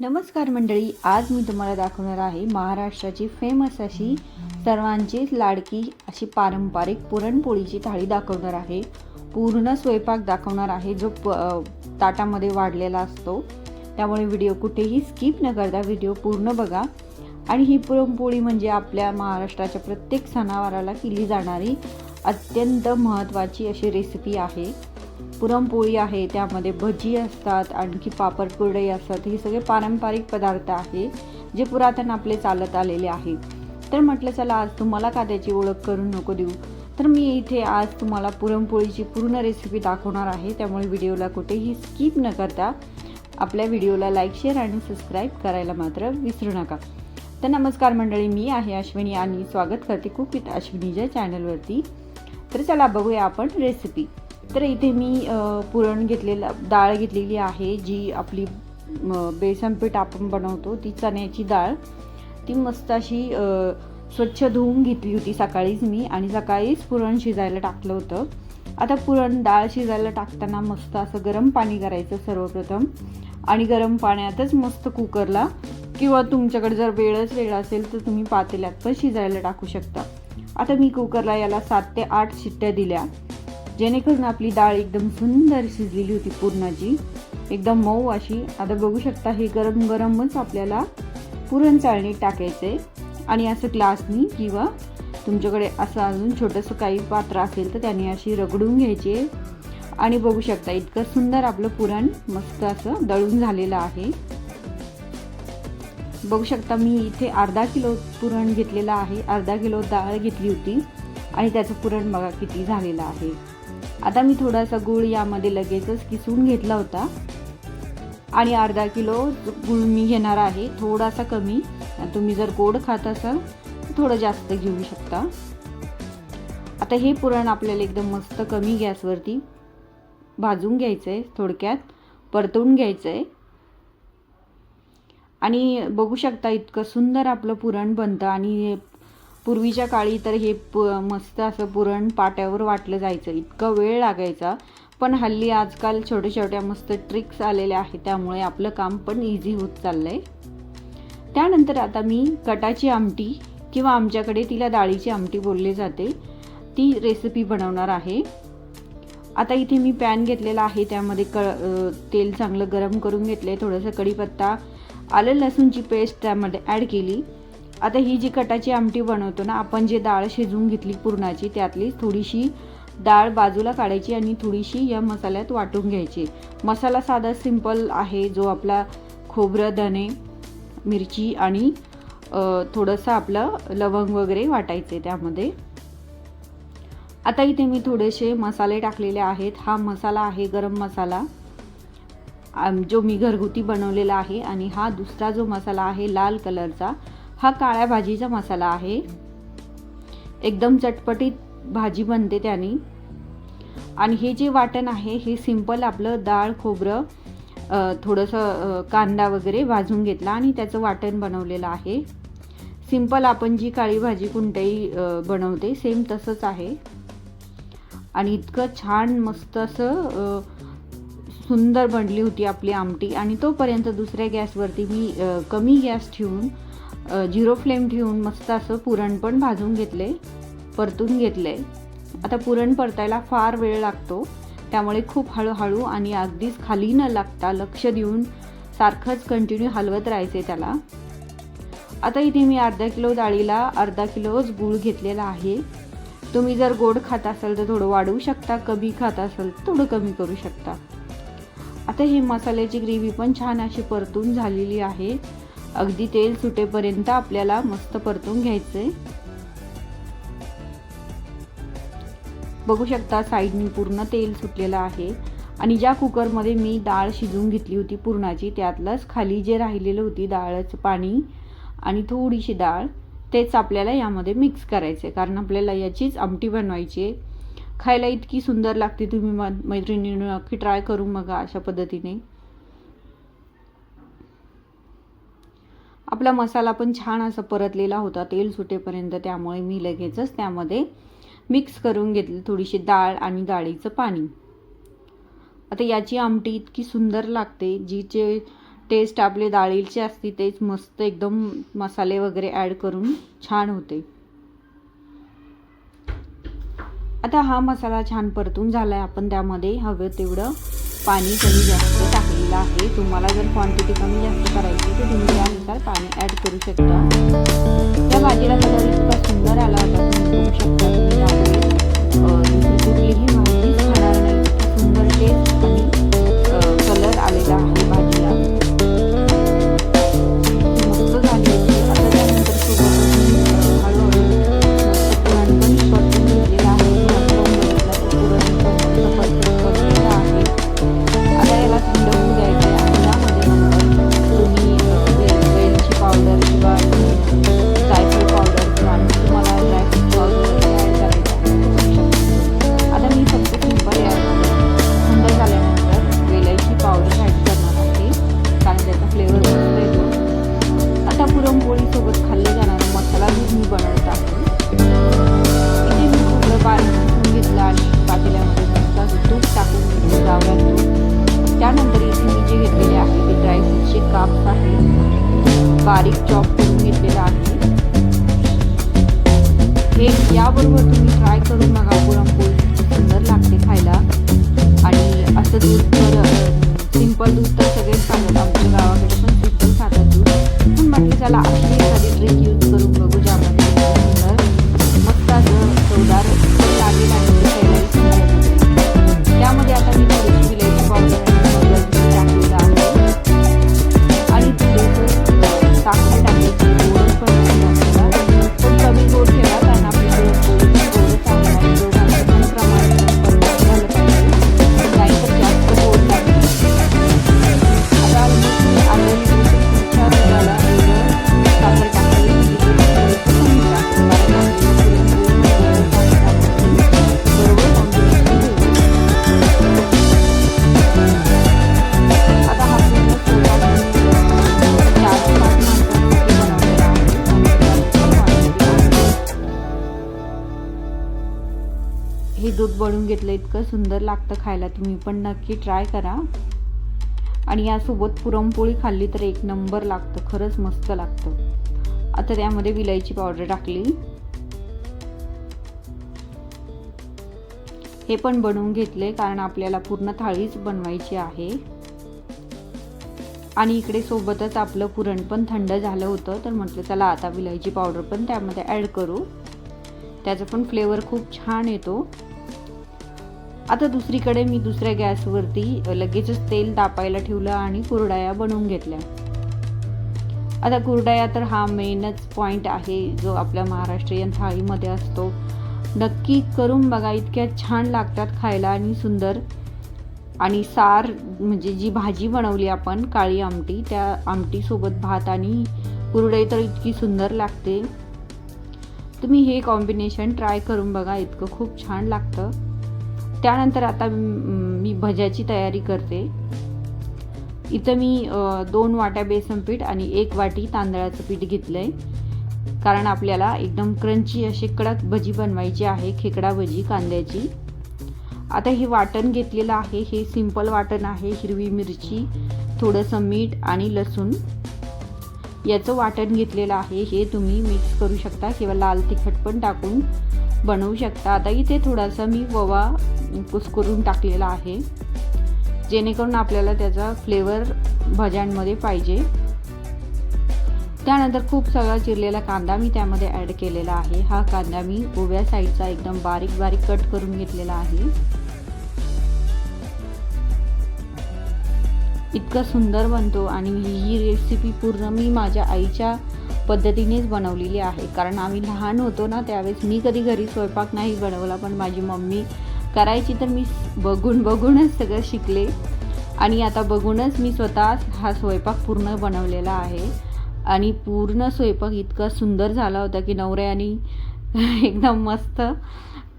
नमस्कार मंडळी आज मी तुम्हाला दाखवणार आहे महाराष्ट्राची फेमस अशी सर्वांचीच लाडकी अशी पारंपरिक पुरणपोळीची थाळी दाखवणार आहे. पूर्ण स्वयंपाक दाखवणार आहे जो प ताटामध्ये वाढलेला असतो. त्यामुळे व्हिडिओ कुठेही स्किप न करता व्हिडिओ पूर्ण बघा. आणि ही पुरणपोळी म्हणजे आपल्या महाराष्ट्राच्या प्रत्येक सणावाराला केली जाणारी अत्यंत महत्त्वाची अशी रेसिपी आहे. पुरणपोळी आहे त्यामध्ये भजी असतात आणखी पापड कुरडई असतात. हे सगळे पारंपरिक पदार्थ आहे जे पुरातन आपले चालत आलेले आहे तर म्हटलं चला आज तुम्हाला का त्याची ओळख करून नको देऊ? तर मी इथे आज तुम्हाला पुरणपोळीची पूर्ण रेसिपी दाखवणार आहे. त्यामुळे व्हिडिओला कुठेही स्किप न करता आपल्या व्हिडिओला लाईक शेअर आणि सबस्क्राईब करायला मात्र विसरू नका. तर नमस्कार मंडळी मी आहे अश्विनी आणि स्वागत करते कुक विथ अश्विनीच्या चॅनलवरती तर चला बघूया आपण रेसिपी तर इथे मी पुरण घेतलेला डाळ घेतलेली आहे जी आपली बेसनपीठ बेसन पीठ आपण बनवतो ती चण्याची डाळ. ती मस्त अशी स्वच्छ धुवून घेतली होती सकाळीच मी आणि सकाळीच पुरण शिजायला टाकलं होतं. आता पुरण डाळ शिजायला टाकताना मस्त असं गरम पाणी करायचं सर्वप्रथम. आणि गरम पाण्यातच मस्त कुकरला किंवा तुमच्याकडे जर वेळच वेळ असेल तर तुम्ही पातेल्यात पण शिजायला टाकू शकता. आता मी कुकरला याला सात ते आठ शिट्ट्या दिल्या. जेणेकरून आपली डाळ एकदम सुंदर शिजलेली होती पुरणाची. एकदम मऊ अशी. आता बघू शकता हे गरम गरमच आपल्याला पुरण चाळणीत टाकायचे आणि असं ग्लासनी किंवा तुमच्याकडे असं अजून छोटंसं काही पात्र असेल तर त्याने अशी रगडून घ्यायची आणि बघू शकता इतकं सुंदर आपलं पुरण मस्त असं दळून झालेलं आहे. बघू शकता मी इथे अर्धा किलो पुरण घेतलेलं आहे. अर्धा किलो डाळ घेतली होती. आणि त्याचं पुरण बघा किती झालेलं आहे. आता मी थोडासा गूळ यामध्ये लगेचच किसून घेतला होता. आणि अर्धा किलो गूळ मी घेणार आहे थोडासा कमी. तुम्ही जर गोड खात असाल तर थोडं जास्त घेऊ शकता. आता हे पुरण आपल्याला एकदम मस्त कमी गॅसवरती भाजून घ्यायचं आहे थोडक्यात परतवून घ्यायचं आहे आणि बघू शकता इतकं सुंदर आपलं पुरण बनतं आणि पूर्वीच्या काळी तर हे प मस्त असं पुरण पाट्यावर वाटलं जायचं. इतका वेळ लागायचा. पण हल्ली आजकाल छोट्या छोट्या मस्त ट्रिक्स आलेल्या आहेत. त्यामुळे आपलं काम पण इझी होत चाललं आहे त्यानंतर आता मी कटाची आमटी किंवा आमच्याकडे तिला डाळीची आमटी बोलली जाते. ती रेसिपी बनवणार आहे. आता इथे मी पॅन घेतलेला आहे. त्यामध्ये क तेल चांगलं गरम करून घेतलं आहे थोडंसं कढीपत्ता आलं लसूणची पेस्ट त्यामध्ये ॲड केली. आता ही जी कटाची आमटी बनवतो ना आपण जे डाळ शिजवून घेतली पुरणाची त्यातली थोडीशी डाळ बाजूला काढायची आणि थोडीशी या मसाल्यात वाटून घ्यायची. मसाला साधा सिंपल आहे जो आपला खोबरं धणे मिरची आणि थोडंसं आपलं लवंग वगैरे वाटायचे त्यामध्ये. आता इथे मी थोडेसे मसाले टाकलेले आहेत. हा मसाला आहे गरम मसाला. आम- जो मी घरगुती बनवलेला आहे आणि हा दुसरा जो मसाला आहे लाल कलरचा हा काळ्या भाजीचा मसाला आहे. एकदम चटपटीत भाजी बनते त्याने. आणि हे जे वाटण आहे हे सिंपल आपलं डाळ खोबरं थोडंसं कांदा वगैरे भाजून घेतला आणि त्याचं वाटण बनवलेलं आहे. सिंपल आपण जी काळी भाजी कोणत्याही बनवते सेम तसंच आहे. आणि इतकं छान मस्त असं सुंदर बनली होती आपली आमटी. आणि तोपर्यंत दुसऱ्या गॅसवरती मी कमी गॅस ठेवून झिरो फ्लेम ठेवून मस्त असं पुरण पण भाजून घेतले परतून घेतले. आता पुरण परतायला फार वेळ लागतो त्यामुळे खूप हळूहळू आणि अगदीच खाली न लागता लक्ष देऊन सारखंच कंटिन्यू हलवत राहायचे त्याला. आता इथे मी अर्धा किलो डाळीला अर्धा किलोच गूळ घेतलेला आहे. तुम्ही जर गोड खात असाल तर थोडं वाढवू शकता कमी खात असाल तर थोडं कमी करू शकता. आता हे मसाल्याची ग्रेव्ही पण छान अशी परतून झालेली आहे. अगदी तेल सुटेपर्यंत आपल्याला मस्त परतून घ्यायचंय. बघू शकता साईडनी पूर्ण तेल सुटलेलं आहे. आणि ज्या कुकरमध्ये मी डाळ शिजवून घेतली होती पुरणाची त्यातलंच खाली जे राहिलेलं होती डाळचं पाणी आणि थोडीशी डाळ तेच आपल्याला यामध्ये मिक्स करायचं आहे कारण आपल्याला याचीच आमटी बनवायची आहे. खायला इतकी सुंदर लागते तुम्ही म मैत्रिणीनं नक्की ट्राय करू मग अशा पद्धतीने. आपला मसाला पण छान असा परतलेला होता तेल सुटेपर्यंत. त्यामुळे मी लगेचच त्यामध्ये मिक्स करून घेतली थोडीशी डाळ आणि डाळीचं पाणी. आता याची आमटी इतकी सुंदर लागते जीचे टेस्ट आपले डाळीचे असते तेच मस्त एकदम मसाले वगैरे ॲड करून छान होते. आता हा मसाला छान परतून झाला आहे आपण त्यामध्ये हवं तेवढं पाणी कमी जास्त टाकलेलं आहे. तुम्हाला जर क्वांटिटी कमी जास्त करायची तर तुम्ही त्यानुसार पाणी ॲड करू शकता. त्या भाजीला कलर इतका सुंदर आला होता तुम्ही बघू शकता. कुठलीही भाजी खाणार नाही. सुंदर टेस्ट आणि तुम्ही ट्राय करून बघा पुरणपोळी सुंदर लागते खायला. आणि असं दूध तर सिंपल दूध तर बनवून घेतलं इतकं सुंदर लागतं खायला. तुम्ही पण नक्की ट्राय करा. आणि यासोबत पुरणपोळी खाल्ली तर एक नंबर लागतं खरंच मस्त लागतं. आता त्यामध्ये विलायची पावडर टाकली. हे पण बनवून घेतले कारण आपल्याला पूर्ण थाळीच बनवायची आहे. आणि इकडे सोबतच आपलं पुरण पण थंड झालं होतं तर म्हटलं चला आता विलायची पावडर पण त्यामध्ये ॲड करू. त्याचा पण फ्लेवर खूप छान येतो. आता दुसरीकडे मी दुसऱ्या गॅसवरती लगेचच तेल तापायला ठेवलं आणि कुरडाया बनवून घेतल्या. आता कुरडाया तर हा मेनच पॉईंट आहे जो आपल्या महाराष्ट्रीयन थाळीमध्ये असतो. नक्की करून बघा इतक्या छान लागतात खायला आणि सुंदर. आणि सार म्हणजे जी भाजी बनवली आपण काळी आमटी त्या आमटीसोबत भात आणि कुरडई तर इतकी सुंदर लागते. तुम्ही हे कॉम्बिनेशन ट्राय करून बघा इतकं खूप छान लागतं. त्यानंतर आता मी भज्याची तयारी करते. इथं मी दोन वाट्या बेसन पीठ आणि एक वाटी तांदळाचं पीठ घेतलं आहे कारण आपल्याला एकदम क्रंची अशी कडक भजी बनवायची आहे खेकडा भजी कांद्याची. आता हे वाटण घेतलेलं आहे. हे सिंपल वाटण आहे. हिरवी मिरची थोडंसं मीठ आणि लसूण. याचं वाटण घेतलेलं आहे. हे तुम्ही मिक्स करू शकता किंवा लाल तिखट पण टाकून बनवू शकता. आता इथे थोडासा मी ववा कुस्करून टाकलेला आहे. जेणेकरून आपल्याला त्याचा फ्लेवर भज्यांमध्ये पाहिजे. त्यानंतर खूप सगळा चिरलेला कांदा मी त्यामध्ये ॲड केलेला आहे. हा कांदा मी उभ्या साईडचा एकदम बारीक बारीक कट करून घेतलेला आहे. इतकं सुंदर बनतो आणि ही रेसिपी पूर्ण मी माझ्या आईच्या पद्धतीनेच बनवलेली आहे. कारण आम्ही लहान होतो ना त्यावेळेस मी कधी घरी स्वयंपाक नाही बनवला पण माझी मम्मी करायची तर मी बघून बघूनच सगळं शिकले. आणि आता बघूनच मी स्वतः हा स्वयंपाक पूर्ण बनवलेला आहे. आणि पूर्ण स्वयंपाक इतका सुंदर झाला होता की नवऱ्याने एकदम मस्त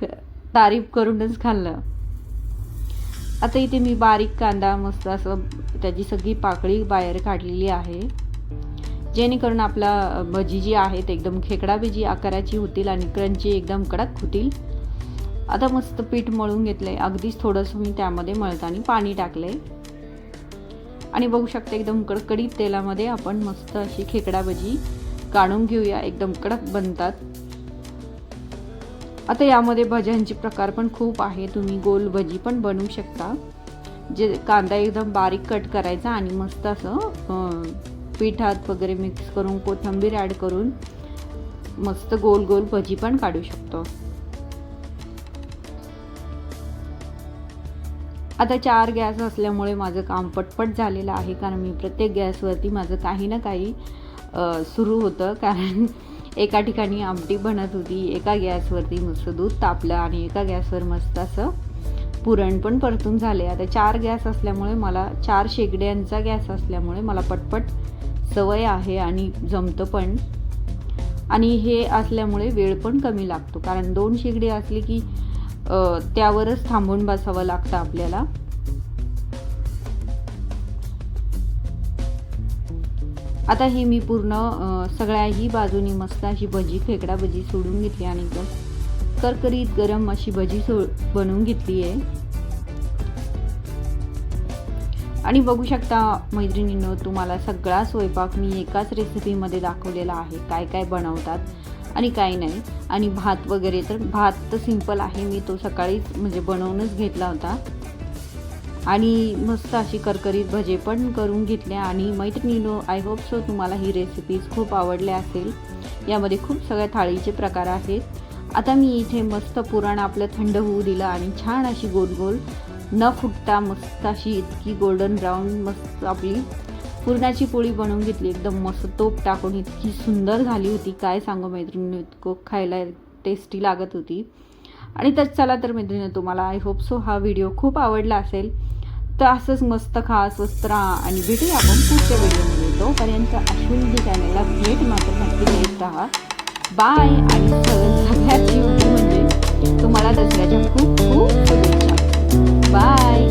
क- तारीफ करूनच खाल्लं. आता इथे मी बारीक कांदा मस्त असं त्याची सगळी पाकळी बाहेर काढलेली आहे. जेणेकरून आपला भजी जी आहेत एकदम खेकडा भजी आकाराची होतील आणि क्रंची एकदम कडक होतील. आता मस्त पीठ मळून घेतलंय. अगदीच थोडंसं मी त्यामध्ये मळताना पाणी टाकले आणि बघू शकता एकदम कडकडीत तेलामध्ये आपण मस्त अशी खेकडा भजी काढून घेऊया. एकदम कडक बनतात. आता यामध्ये भज्यांचे प्रकार पण खूप आहे तुम्ही गोल भजी पण बनवू शकता. जे कांदा एकदम बारीक कट करायचा आणि मस्त असं पिठात वगैरे मिक्स करून कोथिंबीर ॲड करून मस्त गोल गोल भजी पण काढू शकतो. आता चार गॅस असल्यामुळे माझं काम पटपट झालेलं आहे कारण मी प्रत्येक गॅसवरती माझं काही ना काही सुरू होतं. कारण एका ठिकाणी आमटी बनत होती एका गॅसवरती मस्त दूध तापलं आणि एका गॅसवर मस्त असं पुरण पण परतून झाले. आता चार गॅस असल्यामुळे मला चार शेगड्यांचा गॅस असल्यामुळे मला पटपट सवय आहे आणि जमतं पण. आणि हे असल्यामुळे वेळ पण कमी लागतो. कारण दोन शेगडी असली की त्यावरच थांबून बसावं लागतं आपल्याला. आता हे मी पूर्ण सगळ्याही बाजूनी मस्त अशी भजी खेकडा भजी सोडून घेतली आणि एकदम करकरीत गरम अशी भजी सो बनवून घेतली आहे. आणि बघू शकता मैत्रिणींनो तुम्हाला सगळा स्वयंपाक मी एकाच रेसिपीमध्ये दाखवलेला आहे. काय काय बनवतात आणि काय नाही. आणि भात वगैरे तर भात तर सिंपल आहे. मी तो सकाळीच म्हणजे बनवूनच घेतला होता. आणि मस्त अशी करकरीत भजे पण करून घेतल्या. आणि मैत्रिणीनो आय होप सो तुम्हाला ही रेसिपीज खूप आवडल्या असेल. यामध्ये खूप सगळ्या थाळीचे प्रकार आहेत. आता मी इथे मस्त पुरण आपलं थंड होऊ दिलं आणि छान अशी गोल गोल न फुटता मस्त अशी इतकी गोल्डन ब्राऊन मस्त आपली पुरणाची पोळी बनवून घेतली. एकदम मस्त तोप टाकून इतकी सुंदर झाली होती. काय सांगू मैत्रिणी इतकं खायला टेस्टी लागत होती. आणि तर चला तर मैत्रिणी तुम्हाला आय होप सो हा व्हिडिओ खूप आवडला असेल. तर असंच मस्त खा स्वस्त राहा आणि भेटूया आपण पुढच्या व्हिडिओमध्ये तोपर्यंत अश्विनी चॅनलला भेट मात्र नक्की देत राहा. बाय आणि सगळ्यात यू म्हणजे तुम्हाला दसऱ्याच्या खूप खूप शुभेच्छा. बाय